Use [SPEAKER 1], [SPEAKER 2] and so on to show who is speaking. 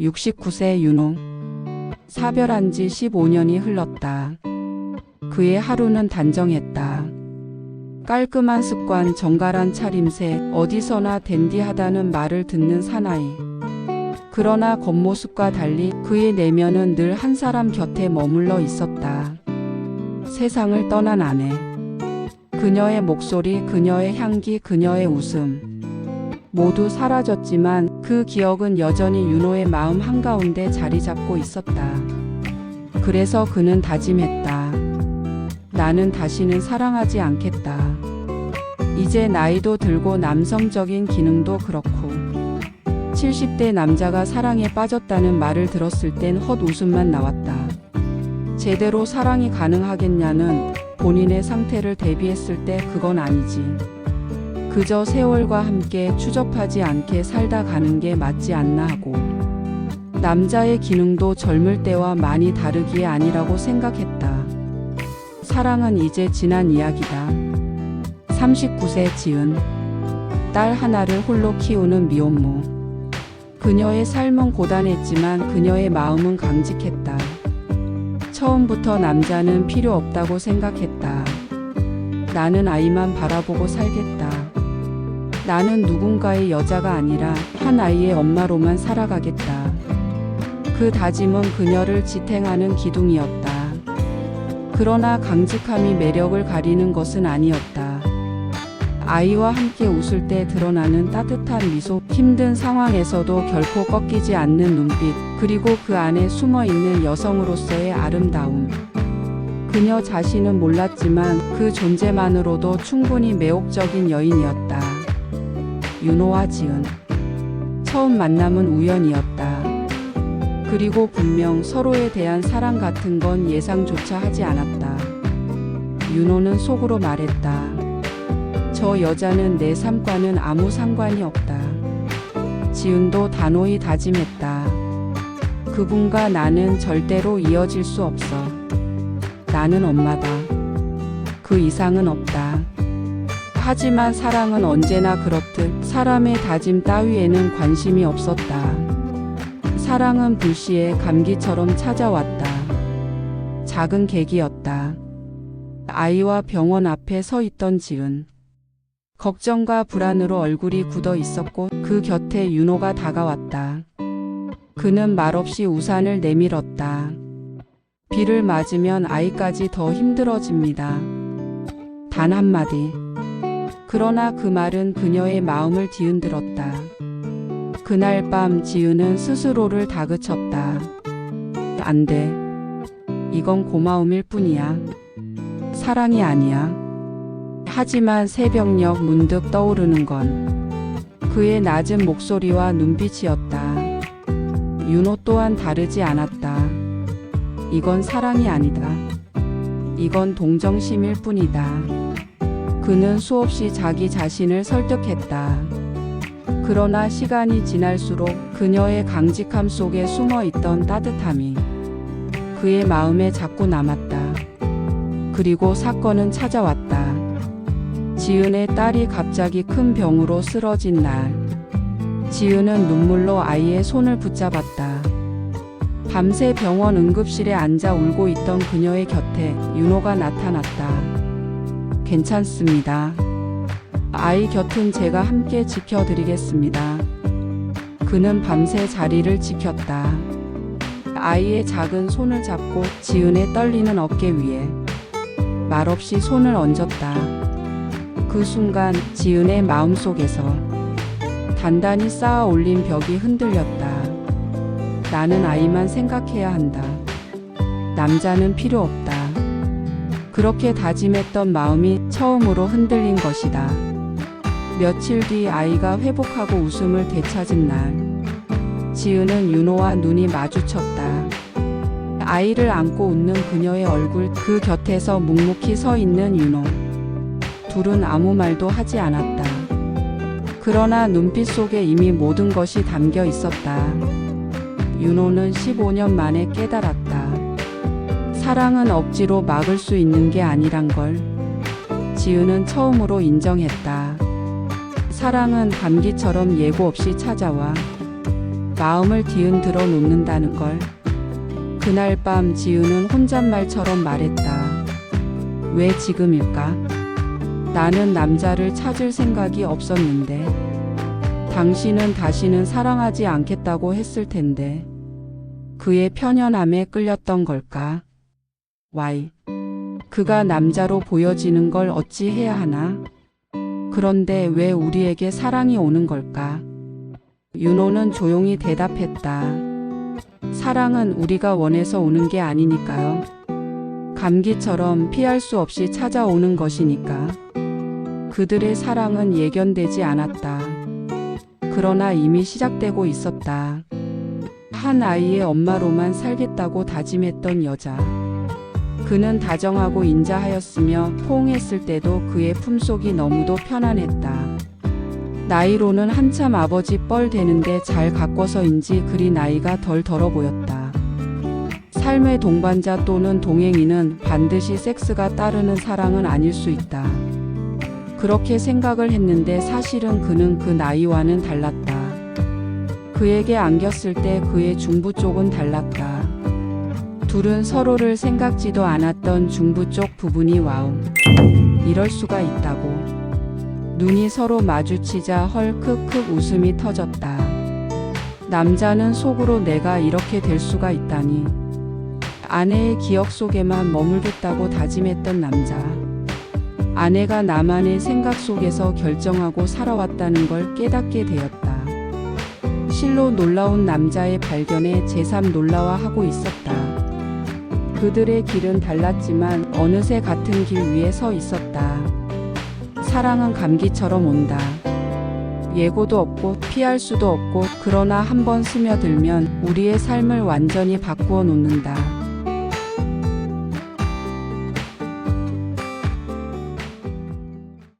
[SPEAKER 1] 69세 윤호. 사별한 지 15년이 흘렀다. 그의 하루는 단정했다. 깔끔한 습관, 정갈한 차림새, 어디서나 댄디하다는 말을 듣는 사나이. 그러나 겉모습과 달리 그의 내면은 늘 한 사람 곁에 머물러 있었다. 세상을 떠난 아내. 그녀의 목소리, 그녀의 향기, 그녀의 웃음. 모두 사라졌지만 그 기억은 여전히 윤호의 마음 한가운데 자리 잡고 있었다. 그래서 그는 다짐했다. 나는 다시는 사랑하지 않겠다. 이제 나이도 들고 남성적인 기능도 그렇고 70대 남자가 사랑에 빠졌다는 말을 들었을 땐 헛웃음만 나왔다. 제대로 사랑이 가능하겠냐는 본인의 상태를 대비했을 때 그건 아니지. 그저 세월과 함께 추접하지 않게 살다 가는 게 맞지 않나 하고. 남자의 기능도 젊을 때와 많이 다르기에 아니라고 생각했다. 사랑은 이제 지난 이야기다. 39세 지은 딸 하나를 홀로 키우는 미혼모. 그녀의 삶은 고단했지만 그녀의 마음은 강직했다. 처음부터 남자는 필요 없다고 생각했다. 나는 아이만 바라보고 살겠다. 나는 누군가의 여자가 아니라 한 아이의 엄마로만 살아가겠다. 그 다짐은 그녀를 지탱하는 기둥이었다. 그러나 강직함이 매력을 가리는 것은 아니었다. 아이와 함께 웃을 때 드러나는 따뜻한 미소, 힘든 상황에서도 결코 꺾이지 않는 눈빛, 그리고 그 안에 숨어 있는 여성으로서의 아름다움. 그녀 자신은 몰랐지만 그 존재만으로도 충분히 매혹적인 여인이었다. 윤호와 지은. 처음 만남은 우연이었다. 그리고 분명 서로에 대한 사랑 같은 건 예상조차 하지 않았다. 윤호는 속으로 말했다. 저 여자는 내 삶과는 아무 상관이 없다. 지은도 단호히 다짐했다. 그분과 나는 절대로 이어질 수 없어. 나는 엄마다. 그 이상은 없다. 하지만 사랑은 언제나 그렇듯 사람의 다짐 따위에는 관심이 없었다. 사랑은 불시에 감기처럼 찾아왔다. 작은 계기였다. 아이와 병원 앞에 서 있던 지은. 걱정과 불안으로 얼굴이 굳어 있었고 그 곁에 윤호가 다가왔다. 그는 말없이 우산을 내밀었다. 비를 맞으면 아이까지 더 힘들어집니다. 단 한마디. 그러나 그 말은 그녀의 마음을 뒤흔들었다. 그날 밤 지은은 스스로를 다그쳤다. 안 돼. 이건 고마움일 뿐이야. 사랑이 아니야. 하지만 새벽녘 문득 떠오르는 건 그의 낮은 목소리와 눈빛이었다. 윤호 또한 다르지 않았다. 이건 사랑이 아니다. 이건 동정심일 뿐이다. 그는 수없이 자기 자신을 설득했다. 그러나 시간이 지날수록 그녀의 강직함 속에 숨어 있던 따뜻함이 그의 마음에 자꾸 남았다. 그리고 사건은 찾아왔다. 지은의 딸이 갑자기 큰 병으로 쓰러진 날. 지은은 눈물로 아이의 손을 붙잡았다. 밤새 병원 응급실에 앉아 울고 있던 그녀의 곁에 윤호가 나타났다. 괜찮습니다. 아이 곁은 제가 함께 지켜드리겠습니다. 그는 밤새 자리를 지켰다. 아이의 작은 손을 잡고 지은의 떨리는 어깨 위에 말없이 손을 얹었다. 그 순간 지은의 마음속에서 단단히 쌓아 올린 벽이 흔들렸다. 나는 아이만 생각해야 한다. 남자는 필요 없다. 그렇게 다짐했던 마음이 처음으로 흔들린 것이다. 며칠 뒤 아이가 회복하고 웃음을 되찾은 날, 지은은 윤호와 눈이 마주쳤다. 아이를 안고 웃는 그녀의 얼굴 그 곁에서 묵묵히 서 있는 윤호. 둘은 아무 말도 하지 않았다. 그러나 눈빛 속에 이미 모든 것이 담겨 있었다. 윤호는 15년 만에 깨달았다. 사랑은 억지로 막을 수 있는 게 아니란 걸. 지은은 처음으로 인정했다. 사랑은 감기처럼 예고 없이 찾아와. 마음을 뒤흔 들어 놓는다는 걸. 그날 밤 지우는 혼잣말처럼 말했다. 왜 지금일까? 나는 남자를 찾을 생각이 없었는데. 당신은 다시는 사랑하지 않겠다고 했을 텐데. 그의 편연함에 끌렸던 걸까? Y. 그가 남자로 보여지는 걸 어찌 해야 하나? 그런데 왜 우리에게 사랑이 오는 걸까? 윤호는 조용히 대답했다. 사랑은 우리가 원해서 오는 게 아니니까요. 감기처럼 피할 수 없이 찾아오는 것이니까. 그들의 사랑은 예견되지 않았다. 그러나 이미 시작되고 있었다. 한 아이의 엄마로만 살겠다고 다짐했던 여자. 그는 다정하고 인자하였으며 포옹했을 때도 그의 품속이 너무도 편안했다. 나이로는 한참 아버지 뻘 되는데 잘 가꿔서인지 그리 나이가 덜 들어 보였다. 삶의 동반자 또는 동행인은 반드시 섹스가 따르는 사랑은 아닐 수 있다. 그렇게 생각을 했는데 사실은 그는 그 나이와는 달랐다. 그에게 안겼을 때 그의 중부 쪽은 달랐다. 둘은 서로를 생각지도 않았던 중부 쪽 부분이 와우. 이럴 수가 있다고. 눈이 서로 마주치자 헐크크 웃음이 터졌다. 남자는 속으로 내가 이렇게 될 수가 있다니. 아내의 기억 속에만 머물겠다고 다짐했던 남자. 아내가 나만의 생각 속에서 결정하고 살아왔다는 걸 깨닫게 되었다. 실로 놀라운 남자의 발견에 제삼 놀라워하고 있었다. 그들의 길은 달랐지만 어느새 같은 길 위에 서 있었다. 사랑은 감기처럼 온다. 예고도 없고 피할 수도 없고 그러나 한번 스며들면 우리의 삶을 완전히 바꾸어 놓는다.